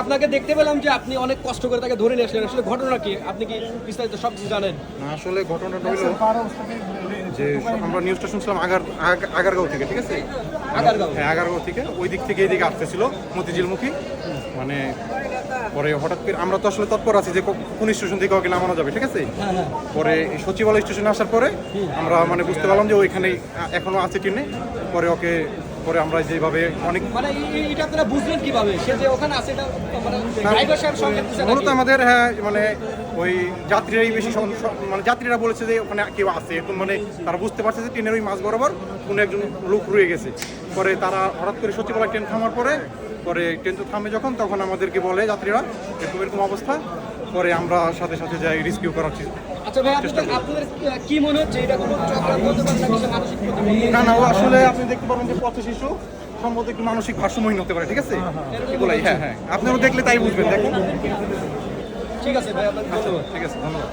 আপনাকে দেখতে পেলাম যে আপনি অনেক কষ্ট করে তাকে ধরে নিয়ে আসলেন। আসলে ঘটনা কি? আপনি কি বিস্তারিত সব কিছু জানেন? না আসলে ঘটনাটা হলো যে আমরা নিউজটা শুনছিলাম আগার আগারগাঁও থেকে ঠিক আছে? আগারগাঁও। হ্যাঁ আগারগাঁও থেকে। ওই দিক থেকে এদিকে আসতেছিল মতিঝিলমুখী। মানে পরে হঠাৎ করে আমরা তো আসলে তৎপর আছি যে কোন স্টেশন থেকে ওকে নামানো যাবে ঠিক আছে? পরে এই সচিবালয় স্টেশনে আসার পরে আমরা মানে বুঝতে পারলাম যে ওইখানে এখনও আছে ট্রেনে পরে ওকে পরে আমরা যেভাবে অনেক মানে এই- এই- এটা আপনারা বুঝলেন কীভাবে? সে যে ওখানে আছে এটা মানে ড্রাইভার সাহেব সঙ্গে মূলত আমাদের হ্যাঁ মানে ওই যাত্রীরাই বেশি মানে যাত্রীরা বলেছে যে ওখানে কেউ আছে। এরকম মানে তারা বুঝতে পারছে যে ট্রেনের ওই মাছ বরাবর কোনো একজন লোক রয়ে গেছে। পরে তারা হঠাৎ করে সচিবালয় ট্রেন থামার পরে পরে ট্রেন তো থামে যখন তখন আমাদেরকে বলে যাত্রীরা এরকম এরকম অবস্থা? পরে আমরা সাথে সাথে যাই রেস্কিউ করার চেষ্টা আচ্ছা ভাই আপনাদের আপনাদের কি মনে হচ্ছে? এটা কোনো? না না ও আসলে আপনি দেখতে যে পথ শিশু সম্ভবত একটু মানসিক ভারসাম্যহীন হতে পারে ঠিক আছে? এগুলাই হ্যাঁ। হ্যাঁ আপনারা দেখলে তাই বুঝবেন দেখুন। ঠিক আছে ভাই আপনার ঠিক আছে ধন্যবাদ।